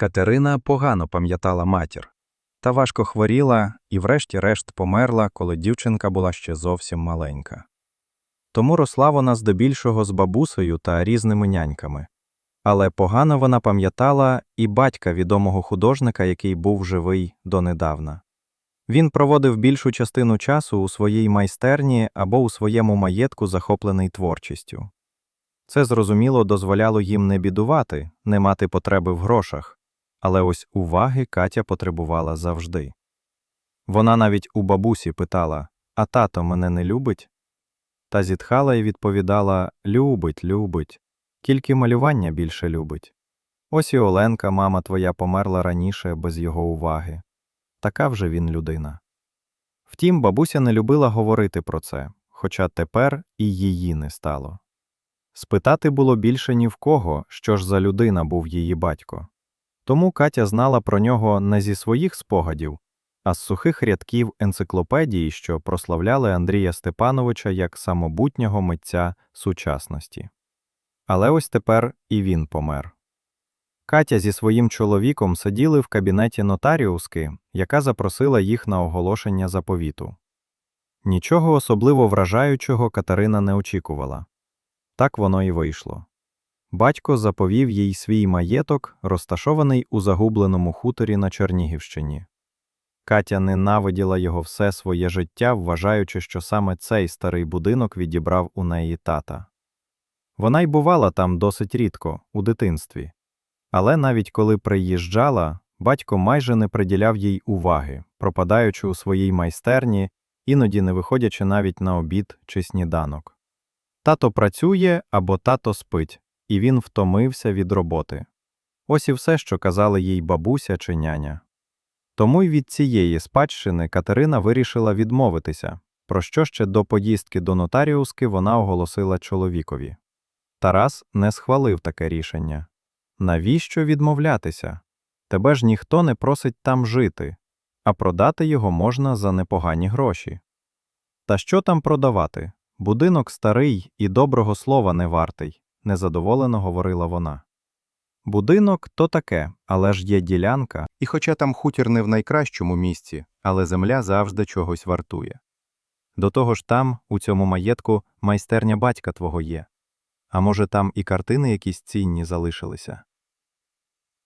Катерина погано пам'ятала матір. Та важко хворіла і врешті-решт померла, коли дівчинка була ще зовсім маленька. Тому росла вона здебільшого з бабусею та різними няньками. Але погано вона пам'ятала і батька відомого художника, який був живий донедавна. Він проводив більшу частину часу у своїй майстерні або у своєму маєтку, захоплений творчістю. Це зрозуміло дозволяло їм не бідувати, не мати потреби в грошах, але ось уваги Катя потребувала завжди. Вона навіть у бабусі питала А тато мене не любить? Та зітхала і відповідала Любить, любить, тільки малювання більше любить. Ось і Оленка, мама твоя, померла раніше без його уваги. Така вже він людина. Втім, бабуся не любила говорити про це, хоча тепер і її не стало. Спитати було більше ні в кого, що ж за людина був її батько. Тому Катя знала про нього не зі своїх спогадів, а з сухих рядків енциклопедії, що прославляли Андрія Степановича як самобутнього митця сучасності. Але ось тепер і він помер. Катя зі своїм чоловіком сиділи в кабінеті нотаріуски, яка запросила їх на оголошення заповіту. Нічого особливо вражаючого Катерина не очікувала. Так воно і вийшло. Батько заповів їй свій маєток, розташований у загубленому хуторі на Чернігівщині. Катя ненавиділа його все своє життя, вважаючи, що саме цей старий будинок відібрав у неї тата. Вона й бувала там досить рідко, у дитинстві. Але навіть коли приїжджала, батько майже не приділяв їй уваги, пропадаючи у своїй майстерні, іноді не виходячи навіть на обід чи сніданок. Тато працює або тато спить, і він втомився від роботи. Ось і все, що казали їй бабуся чи няня. Тому й від цієї спадщини Катерина вирішила відмовитися, про що ще до поїздки до нотаріуски вона оголосила чоловікові. Тарас не схвалив таке рішення. Навіщо відмовлятися? Тебе ж ніхто не просить там жити, а продати його можна за непогані гроші. Та що там продавати? Будинок старий і доброго слова не вартий, незадоволено говорила вона. Будинок то таке, але ж є ділянка, і хоча там хутір не в найкращому місці, але земля завжди чогось вартує. До того ж там, у цьому маєтку, майстерня батька твого є. А може, там і картини якісь цінні залишилися.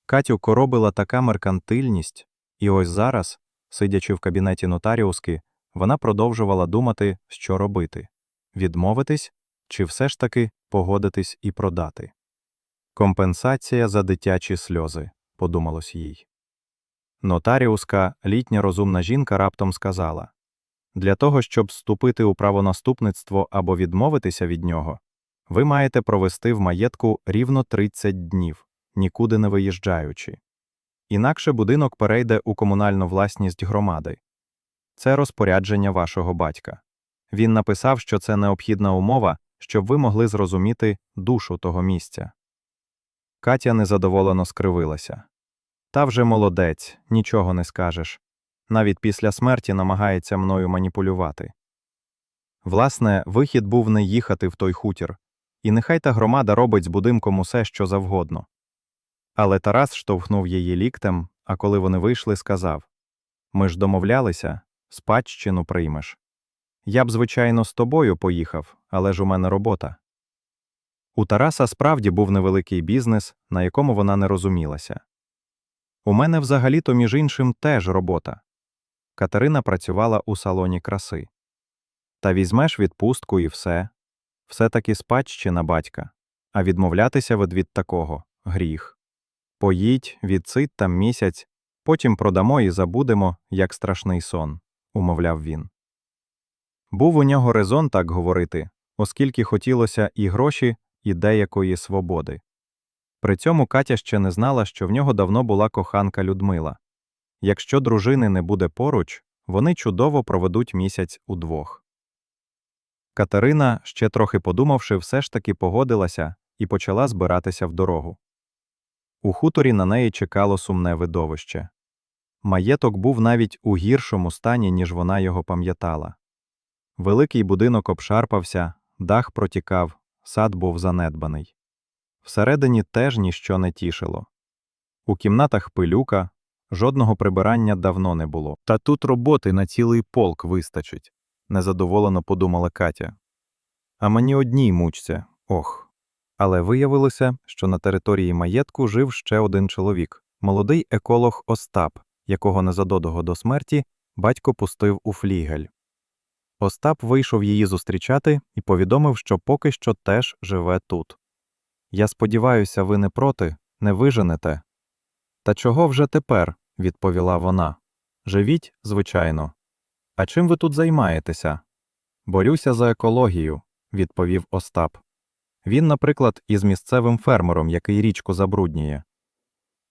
Катю коробила така меркантильність, і ось зараз, сидячи в кабінеті нотаріуски, вона продовжувала думати, що робити відмовитись чи все ж таки погодитись і продати. Компенсація за дитячі сльози, подумалось їй. Нотаріуска, літня розумна жінка раптом сказала Для того, щоб вступити у правонаступництво або відмовитися від нього, ви маєте провести в маєтку рівно 30 днів, нікуди не виїжджаючи. Інакше будинок перейде у комунальну власність громади. Це розпорядження вашого батька. Він написав, що це необхідна умова, щоб ви могли зрозуміти душу того місця. Катя незадоволено скривилася. Та вже молодець, нічого не скажеш. Навіть після смерті намагається мною маніпулювати. Власне, вихід був не їхати в той хутір, і нехай та громада робить з будинком усе, що завгодно. Але Тарас штовхнув її ліктем, а коли вони вийшли, сказав Ми ж домовлялися, спадщину приймеш. Я б, звичайно, з тобою поїхав, але ж у мене робота. У Тараса справді був невеликий бізнес, на якому вона не розумілася. У мене взагалі-то, між іншим, теж робота. Катерина працювала у салоні краси. Та візьмеш відпустку і все. Все таки спадщина батька, а відмовлятися від такого гріх. Поїдь, відсидь там місяць, потім продамо і забудемо, як страшний сон, умовляв він. Був у нього резон так говорити, оскільки хотілося і гроші, і деякої свободи. При цьому Катя ще не знала, що в нього давно була коханка Людмила. Якщо дружини не буде поруч, вони чудово проведуть місяць удвох. Катерина, ще трохи подумавши, все ж таки погодилася і почала збиратися в дорогу. У хуторі на неї чекало сумне видовище. Маєток був навіть у гіршому стані, ніж вона його пам'ятала. Великий будинок обшарпався, дах протікав, сад був занедбаний. Всередині теж ніщо не тішило. У кімнатах пилюка, жодного прибирання давно не було. Та тут роботи на цілий полк вистачить, незадоволено подумала Катя. А мені одній мучся, ох. Але виявилося, що на території маєтку жив ще один чоловік молодий еколог Остап, якого незадовго до смерті батько пустив у флігель. Остап вийшов її зустрічати і повідомив, що поки що теж живе тут. Я сподіваюся, ви не проти, не виженете. Та чого вже тепер? відповіла вона. Живіть, звичайно. А чим ви тут займаєтеся? Борюся за екологію, відповів Остап. Він, наприклад, із місцевим фермером, який річку забруднює.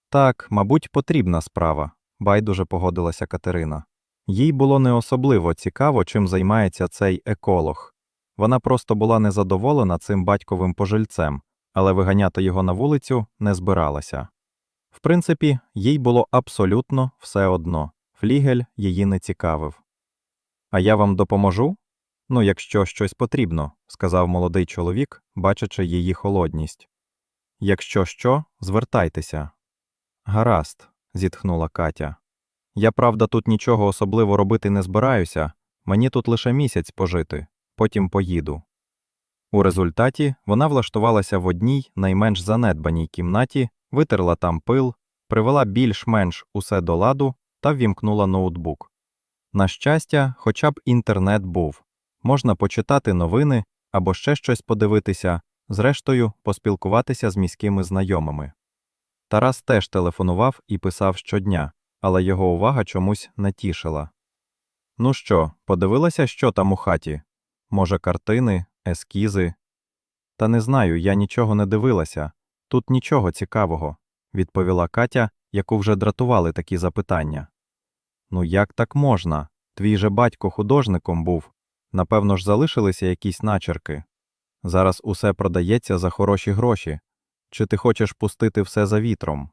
Так, мабуть, потрібна справа, байдуже погодилася Катерина. Їй було не особливо цікаво, чим займається цей еколог. Вона просто була незадоволена цим батьковим пожильцем, але виганяти його на вулицю не збиралася. В принципі, їй було абсолютно все одно флігель її не цікавив. А я вам допоможу? Ну, якщо щось потрібно, сказав молодий чоловік, бачачи її холодність. Якщо що, звертайтеся. Гаразд, зітхнула Катя. Я, правда, тут нічого особливо робити не збираюся, мені тут лише місяць пожити, потім поїду. У результаті вона влаштувалася в одній найменш занедбаній кімнаті, витерла там пил, привела більш-менш усе до ладу та ввімкнула ноутбук. На щастя, хоча б інтернет був можна почитати новини або ще щось подивитися, зрештою, поспілкуватися з міськими знайомими. Тарас теж телефонував і писав щодня, але його увага чомусь не тішила. Ну що, подивилася, що там у хаті? Може, картини, ескізи? Та не знаю, я нічого не дивилася. Тут нічого цікавого, відповіла Катя, яку вже дратували такі запитання. Ну як так можна? Твій же батько художником був. Напевно ж, залишилися якісь начерки. Зараз усе продається за хороші гроші. Чи ти хочеш пустити все за вітром?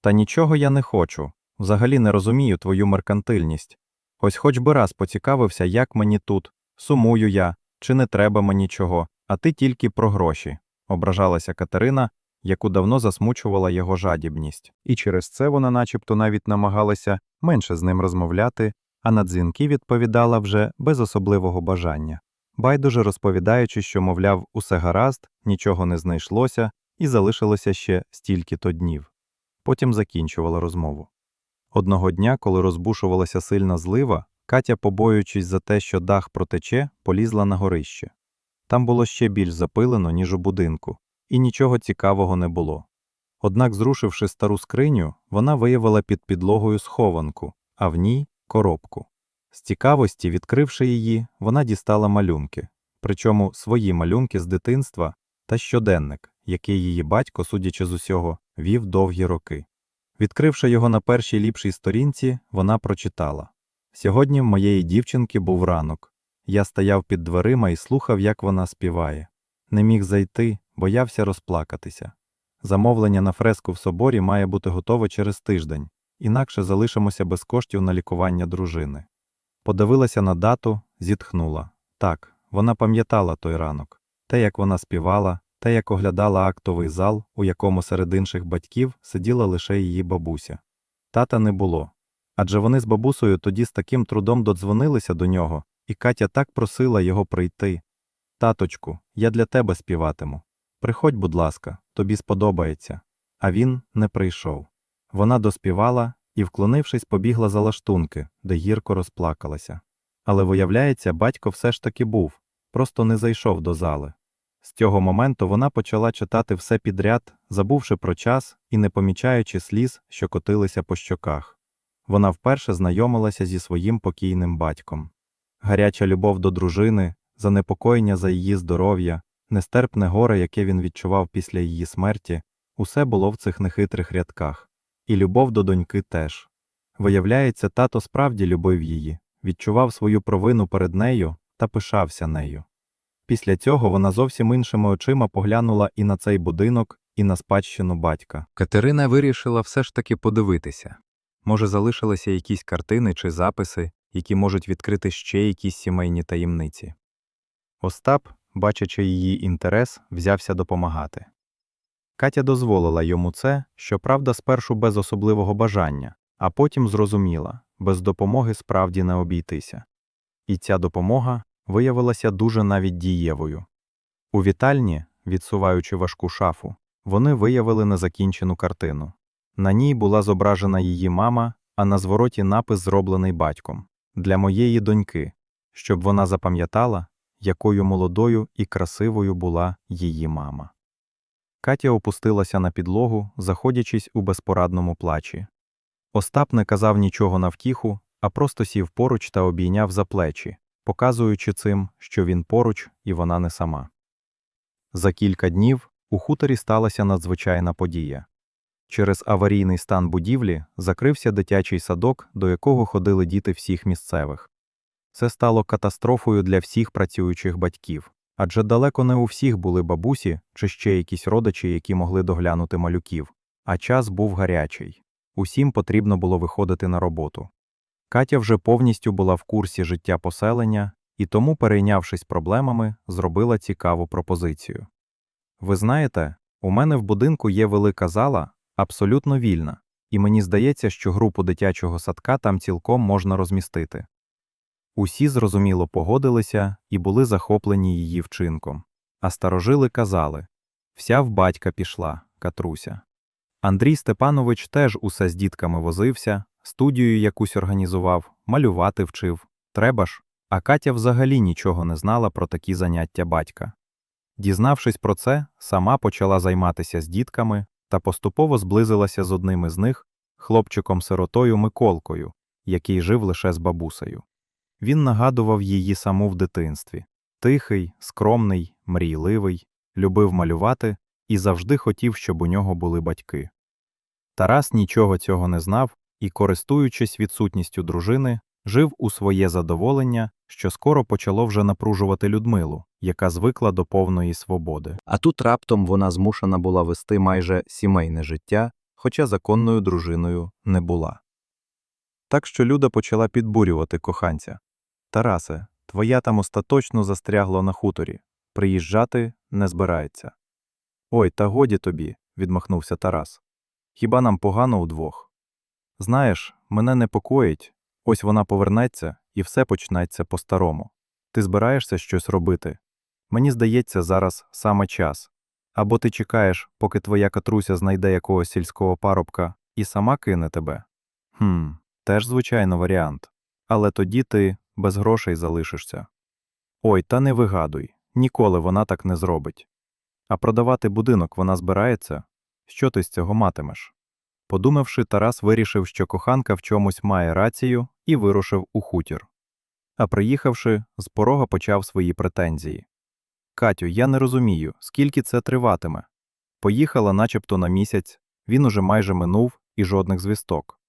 Та нічого я не хочу. Взагалі не розумію твою меркантильність. Ось хоч би раз поцікавився, як мені тут, сумую я, чи не треба мені чого, а ти тільки про гроші, ображалася Катерина, яку давно засмучувала його жадібність. І через це вона начебто навіть намагалася менше з ним розмовляти, а на дзвінки відповідала вже без особливого бажання, байдуже розповідаючи, що, мовляв, усе гаразд, нічого не знайшлося і залишилося ще стільки-то днів. Потім закінчувала розмову. Одного дня, коли розбушувалася сильна злива, Катя, побоюючись за те, що дах протече, полізла на горище. Там було ще більш запилено, ніж у будинку, і нічого цікавого не було. Однак, зрушивши стару скриню, вона виявила під підлогою схованку, а в ній коробку. З цікавості, відкривши її, вона дістала малюнки, причому свої малюнки з дитинства та щоденник, який її батько, судячи з усього, вів довгі роки. Відкривши його на першій ліпшій сторінці, вона прочитала Сьогодні в моєї дівчинки був ранок. Я стояв під дверима і слухав, як вона співає. Не міг зайти, боявся розплакатися. Замовлення на фреску в соборі має бути готове через тиждень, інакше залишимося без коштів на лікування дружини. Подивилася на дату, зітхнула. Так, вона пам'ятала той ранок те, як вона співала, те, як оглядала актовий зал, у якому серед інших батьків сиділа лише її бабуся. Тата не було. Адже вони з бабусею тоді з таким трудом додзвонилися до нього, і Катя так просила його прийти. Таточку, я для тебе співатиму. Приходь, будь ласка, тобі сподобається. А він не прийшов. Вона доспівала і, вклонившись, побігла за лаштунки, де гірко розплакалася. Але, виявляється, батько все ж таки був, просто не зайшов до зали. З цього моменту вона почала читати все підряд, забувши про час і не помічаючи сліз, що котилися по щоках. Вона вперше знайомилася зі своїм покійним батьком. Гаряча любов до дружини, занепокоєння за її здоров'я, нестерпне горе, яке він відчував після її смерті, усе було в цих нехитрих рядках. І любов до доньки теж. Виявляється, тато справді любив її, відчував свою провину перед нею та пишався нею. Після цього вона зовсім іншими очима поглянула і на цей будинок, і на спадщину батька. Катерина вирішила все ж таки подивитися. Може, залишилися якісь картини чи записи, які можуть відкрити ще якісь сімейні таємниці. Остап, бачачи її інтерес, взявся допомагати. Катя дозволила йому це, щоправда, спершу без особливого бажання, а потім зрозуміла, без допомоги справді не обійтися. І ця допомога виявилася дуже навіть дієвою. У вітальні, відсуваючи важку шафу, вони виявили незакінчену картину. На ній була зображена її мама, а на звороті напис зроблений батьком для моєї доньки, щоб вона запам'ятала, якою молодою і красивою була її мама. Катя опустилася на підлогу, заходячись у безпорадному плачі. Остап не казав нічого на втіху, а просто сів поруч та обійняв за плечі, показуючи цим, що він поруч і вона не сама. За кілька днів у хуторі сталася надзвичайна подія. Через аварійний стан будівлі закрився дитячий садок, до якого ходили діти всіх місцевих. Це стало катастрофою для всіх працюючих батьків, адже далеко не у всіх були бабусі чи ще якісь родичі, які могли доглянути малюків, а час був гарячий. Усім потрібно було виходити на роботу. Катя вже повністю була в курсі життя поселення і тому, перейнявшись проблемами, зробила цікаву пропозицію. Ви знаєте, у мене в будинку є велика зала, абсолютно вільна, і мені здається, що групу дитячого садка там цілком можна розмістити. Усі зрозуміло погодилися і були захоплені її вчинком. А старожили казали вся в батька пішла, Катруся. Андрій Степанович теж усе з дітками возився, студію якусь організував, малювати вчив. Треба ж, а Катя взагалі нічого не знала про такі заняття батька. Дізнавшись про це, сама почала займатися з дітками та поступово зблизилася з одним із них, хлопчиком-сиротою Миколкою, який жив лише з бабусею. Він нагадував її саму в дитинстві тихий, скромний, мрійливий, любив малювати і завжди хотів, щоб у нього були батьки. Тарас нічого цього не знав і, користуючись відсутністю дружини, жив у своє задоволення, що скоро почало вже напружувати Людмилу, яка звикла до повної свободи. А тут раптом вона змушена була вести майже сімейне життя, хоча законною дружиною не була. Так що Люда почала підбурювати коханця. Тарасе, твоя там остаточно застрягло на хуторі. Приїжджати не збирається. Ой, та годі тобі, відмахнувся Тарас. Хіба нам погано удвох? Знаєш, мене непокоїть, ось вона повернеться і все почнеться по-старому. Ти збираєшся щось робити? Мені здається, зараз саме час. Або ти чекаєш, поки твоя катруся знайде якогось сільського парубка і сама кине тебе? Хм, теж звичайно варіант. Але тоді ти без грошей залишишся. Ой, та не вигадуй, ніколи вона так не зробить. А продавати будинок вона збирається? Що ти з цього матимеш? Подумавши, Тарас вирішив, що коханка в чомусь має рацію, і вирушив у хутір. А приїхавши, з порога почав свої претензії. Катю, я не розумію, скільки це триватиме. Поїхала начебто на місяць, він уже майже минув і жодних звісток.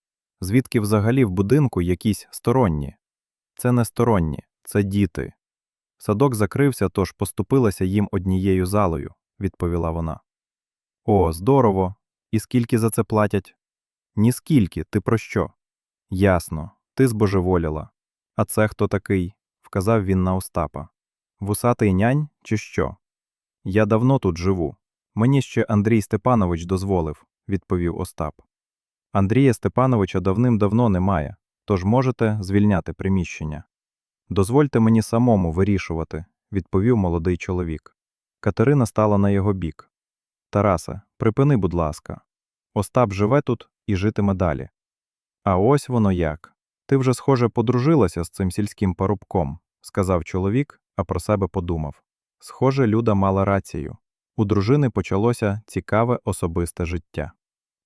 Звідки взагалі в будинку якісь сторонні? Це не сторонні, це діти. Садок закрився, тож поступилася їм однією залою, відповіла вона. О, здорово. І скільки за це платять? Ні скільки, ти про що? Ясно, ти збожеволіла. А це хто такий? вказав він на Остапа. Вусатий нянь чи що? Я давно тут живу. Мені ще Андрій Степанович дозволив, відповів Остап. Андрія Степановича давним-давно немає, тож можете звільняти приміщення. Дозвольте мені самому вирішувати, відповів молодий чоловік. Катерина стала на його бік. Тарасе, припини, будь ласка. Остап живе тут і житиме далі. А ось воно як. Ти вже, схоже, подружилася з цим сільським парубком, сказав чоловік, а про себе подумав. Схоже, Люда мала рацію. У дружини почалося цікаве особисте життя.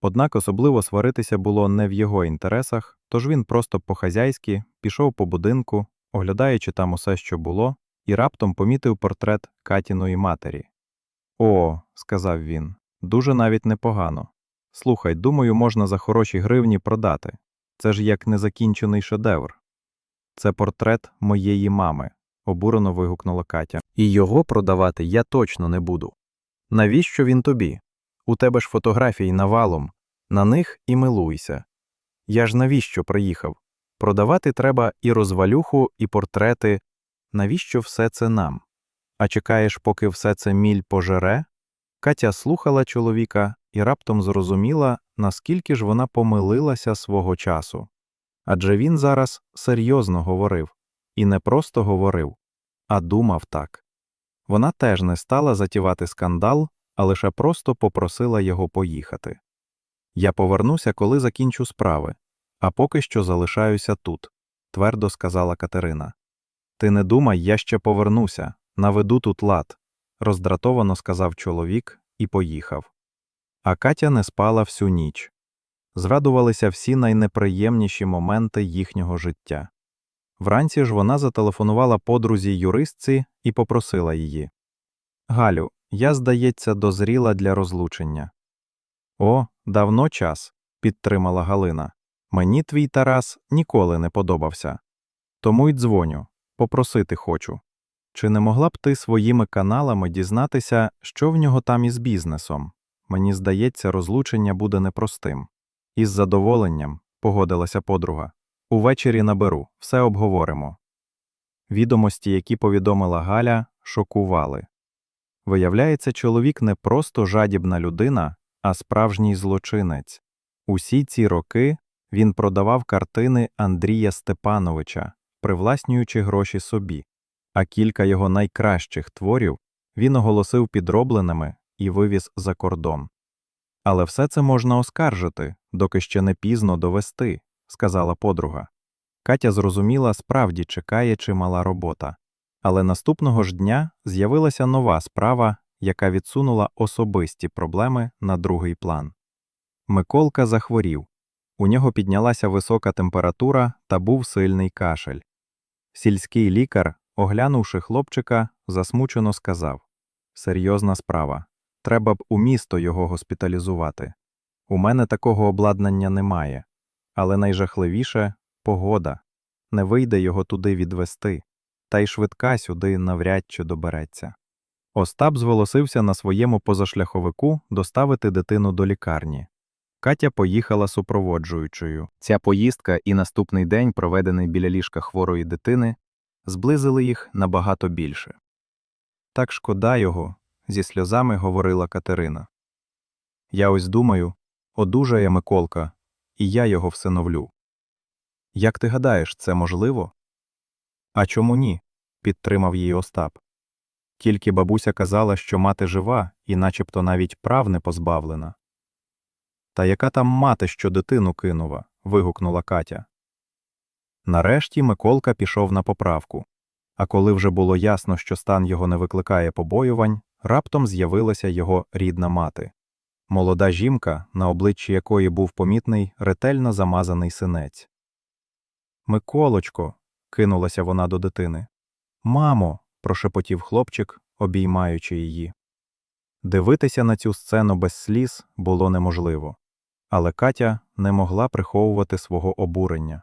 Однак особливо сваритися було не в його інтересах, тож він просто по-хазяйськи пішов по будинку, оглядаючи там усе, що було, і раптом помітив портрет Катіної матері. О, сказав він, дуже навіть непогано. Слухай, думаю, можна за хороші гривні продати. Це ж як незакінчений шедевр. Це портрет моєї мами, обурено вигукнула Катя. І його продавати я точно не буду. Навіщо він тобі? У тебе ж фотографій навалом, на них і милуйся. Я ж навіщо приїхав? Продавати треба і розвалюху, і портрети. Навіщо все це нам? А чекаєш, поки все це міль пожере? Катя слухала чоловіка і раптом зрозуміла, наскільки ж вона помилилася свого часу. Адже він зараз серйозно говорив. І не просто говорив, а думав так. Вона теж не стала затівати скандал, а лише просто попросила його поїхати. Я повернуся, коли закінчу справи, а поки що залишаюся тут, твердо сказала Катерина. Ти не думай, я ще повернуся, наведу тут лад, роздратовано сказав чоловік і поїхав. А Катя не спала всю ніч. Зрадувалися всі найнеприємніші моменти їхнього життя. Вранці ж вона зателефонувала подрузі юристці і попросила її. Галю, я, здається, дозріла для розлучення. О, давно час, підтримала Галина. Мені твій Тарас ніколи не подобався. Тому й дзвоню, попросити хочу. Чи не могла б ти своїми каналами дізнатися, що в нього там із бізнесом? Мені здається, розлучення буде непростим. Із задоволенням, погодилася подруга. Увечері наберу, все обговоримо. Відомості, які повідомила Галя, шокували. Виявляється, чоловік не просто жадібна людина, а справжній злочинець. Усі ці роки він продавав картини Андрія Степановича, привласнюючи гроші собі, а кілька його найкращих творів він оголосив підробленими і вивіз за кордон. Але все це можна оскаржити, доки ще не пізно довести, сказала подруга. Катя зрозуміла, справді чекає чимала робота. Але наступного ж дня з'явилася нова справа, яка відсунула особисті проблеми на другий план. Миколка захворів. У нього піднялася висока температура та був сильний кашель. Сільський лікар, оглянувши хлопчика, засмучено сказав Серйозна справа. Треба б у місто його госпіталізувати. У мене такого обладнання немає. Але найжахливіше погода. Не вийде його туди відвести, та й швидка сюди навряд чи добереться. Остап зголосився на своєму позашляховику доставити дитину до лікарні. Катя поїхала супроводжуючою. Ця поїздка і наступний день, проведений біля ліжка хворої дитини, зблизили їх набагато більше. Так шкода його, зі сльозами говорила Катерина. Я ось думаю, одужає Миколка, і я його всиновлю. Як ти гадаєш, це можливо? А чому ні? підтримав її Остап. Тільки бабуся казала, що мати жива і начебто навіть прав не позбавлена. Та яка там мати, що дитину кинула? вигукнула Катя. Нарешті Миколка пішов на поправку. А коли вже було ясно, що стан його не викликає побоювань, раптом з'явилася його рідна мати. Молода жінка, на обличчі якої був помітний ретельно замазаний синець. Миколочко, кинулася вона до дитини. Мамо, прошепотів хлопчик, обіймаючи її. Дивитися на цю сцену без сліз було неможливо, але Катя не могла приховувати свого обурення.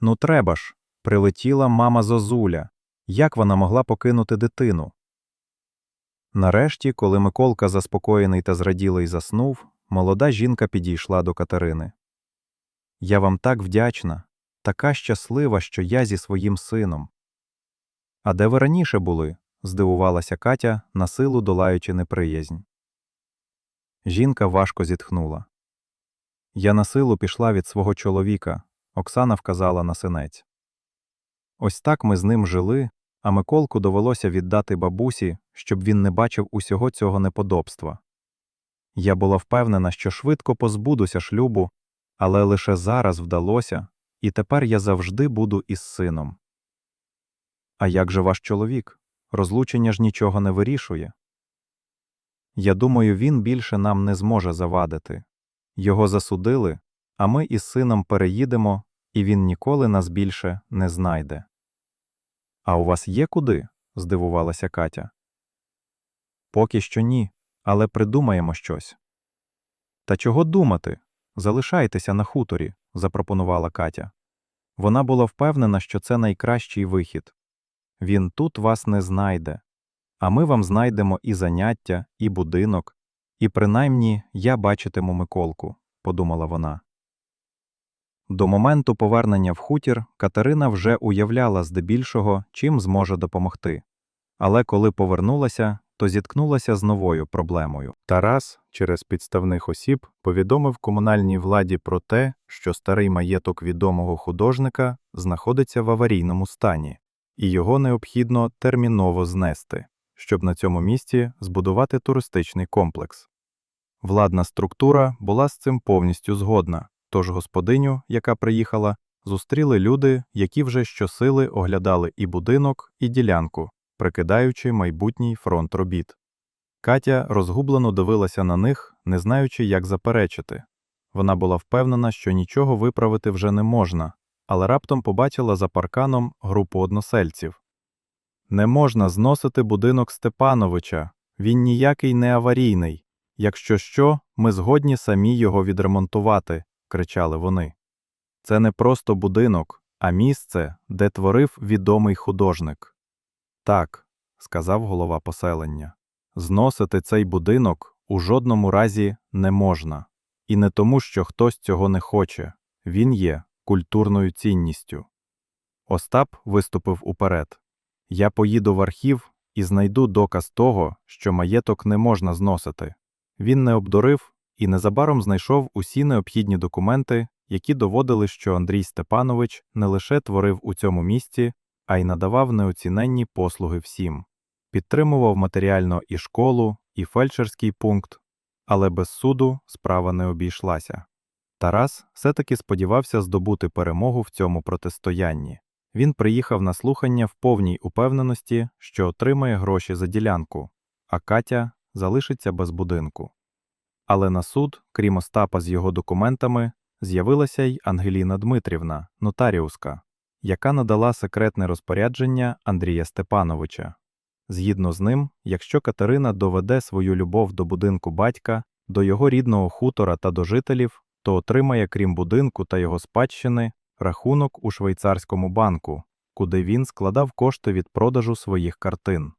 Ну, треба ж, прилетіла мама Зозуля. Як вона могла покинути дитину? Нарешті, коли Миколка, заспокоєний та зраділий, заснув, молода жінка підійшла до Катерини. Я вам так вдячна, така щаслива, що я зі своїм сином. А де ви раніше були? здивувалася Катя, на силу долаючи неприязнь. Жінка важко зітхнула. Я на силу пішла від свого чоловіка, Оксана вказала на синець. Ось так ми з ним жили, а Миколку довелося віддати бабусі, щоб він не бачив усього цього неподобства. Я була впевнена, що швидко позбудуся шлюбу, але лише зараз вдалося, і тепер я завжди буду із сином. А як же ваш чоловік? Розлучення ж нічого не вирішує. Я думаю, він більше нам не зможе завадити. Його засудили, а ми із сином переїдемо, і він ніколи нас більше не знайде. А у вас є куди? здивувалася Катя. Поки що ні, але придумаємо щось. Та чого думати? Залишайтеся на хуторі, запропонувала Катя. Вона була впевнена, що це найкращий вихід. Він тут вас не знайде, а ми вам знайдемо і заняття, і будинок, і принаймні я бачитиму Миколку, подумала вона. До моменту повернення в хутір Катерина вже уявляла здебільшого, чим зможе допомогти. Але коли повернулася, то зіткнулася з новою проблемою. Тарас через підставних осіб повідомив комунальній владі про те, що старий маєток відомого художника знаходиться в аварійному стані, і його необхідно терміново знести, щоб на цьому місці збудувати туристичний комплекс. Владна структура була з цим повністю згодна, тож господиню, яка приїхала, зустріли люди, які вже щосили оглядали і будинок, і ділянку, прикидаючи майбутній фронт робіт. Катя розгублено дивилася на них, не знаючи, як заперечити. Вона була впевнена, що нічого виправити вже не можна, але раптом побачила за парканом групу односельців. Не можна зносити будинок Степановича, він ніякий не аварійний. Якщо що, ми згодні самі його відремонтувати, кричали вони. Це не просто будинок, а місце, де творив відомий художник. Так, сказав голова поселення. Зносити цей будинок у жодному разі не можна. І не тому, що хтось цього не хоче, він є культурною цінністю. Остап виступив уперед. Я поїду в архів і знайду доказ того, що маєток не можна зносити. Він не обдурив і незабаром знайшов усі необхідні документи, які доводили, що Андрій Степанович не лише творив у цьому місці, а й надавав неоціненні послуги всім підтримував матеріально і школу, і фельдшерський пункт, але без суду справа не обійшлася. Тарас все-таки сподівався здобути перемогу в цьому протистоянні. Він приїхав на слухання в повній упевненості, що отримає гроші за ділянку, а Катя залишиться без будинку. Але на суд, крім Остапа з його документами, з'явилася й Ангеліна Дмитрівна, нотаріуска, яка надала секретне розпорядження Андрія Степановича. Згідно з ним, якщо Катерина доведе свою любов до будинку батька, до його рідного хутора та до жителів, то отримає, крім будинку та його спадщини, рахунок у швейцарському банку, куди він складав кошти від продажу своїх картин.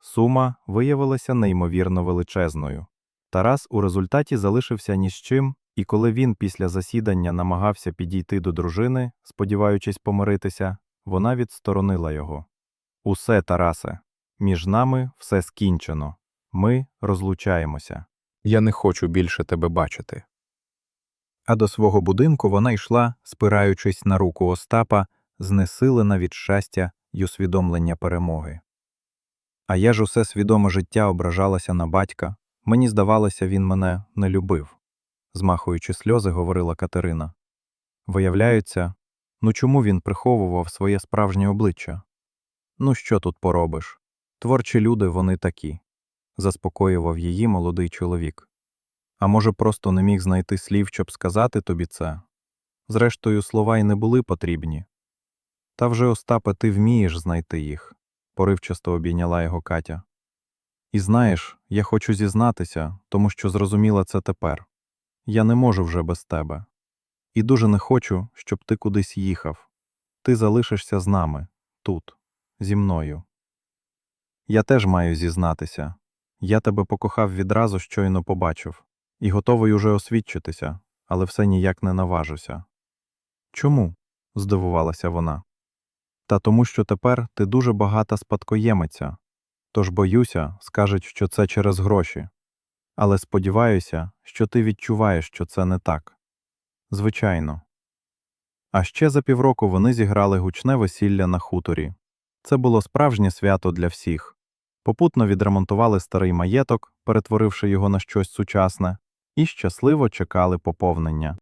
Сума виявилася неймовірно величезною. Тарас у результаті залишився ні з чим, і коли він після засідання намагався підійти до дружини, сподіваючись помиритися, вона відсторонила його. Усе, Тарасе, між нами все скінчено. Ми розлучаємося. Я не хочу більше тебе бачити. А до свого будинку вона йшла, спираючись на руку Остапа, знесилена від щастя й усвідомлення перемоги. А я ж усе свідоме життя ображалася на батька. Мені здавалося, він мене не любив. Змахуючи сльози, говорила Катерина. Виявляється, ну чому він приховував своє справжнє обличчя? Ну що тут поробиш? Творчі люди вони такі, заспокоював її молодий чоловік. А може, просто не міг знайти слів, щоб сказати тобі це? Зрештою, слова й не були потрібні. Та вже, Остапе, ти вмієш знайти їх, поривчасто обійняла його Катя. І знаєш, я хочу зізнатися, тому що зрозуміла це тепер. Я не можу вже без тебе. І дуже не хочу, щоб ти кудись їхав. Ти залишишся з нами, тут, зі мною. Я теж маю зізнатися. Я тебе покохав відразу, щойно побачив, і готовий уже освідчитися, але все ніяк не наважуся. Чому? здивувалася вона. Та тому, що тепер ти дуже багата спадкоємиця, тож боюся, скажуть, що це через гроші. Але сподіваюся, що ти відчуваєш, що це не так. Звичайно. А ще за півроку вони зіграли гучне весілля на хуторі. Це було справжнє свято для всіх. Попутно відремонтували старий маєток, перетворивши його на щось сучасне, і щасливо чекали поповнення.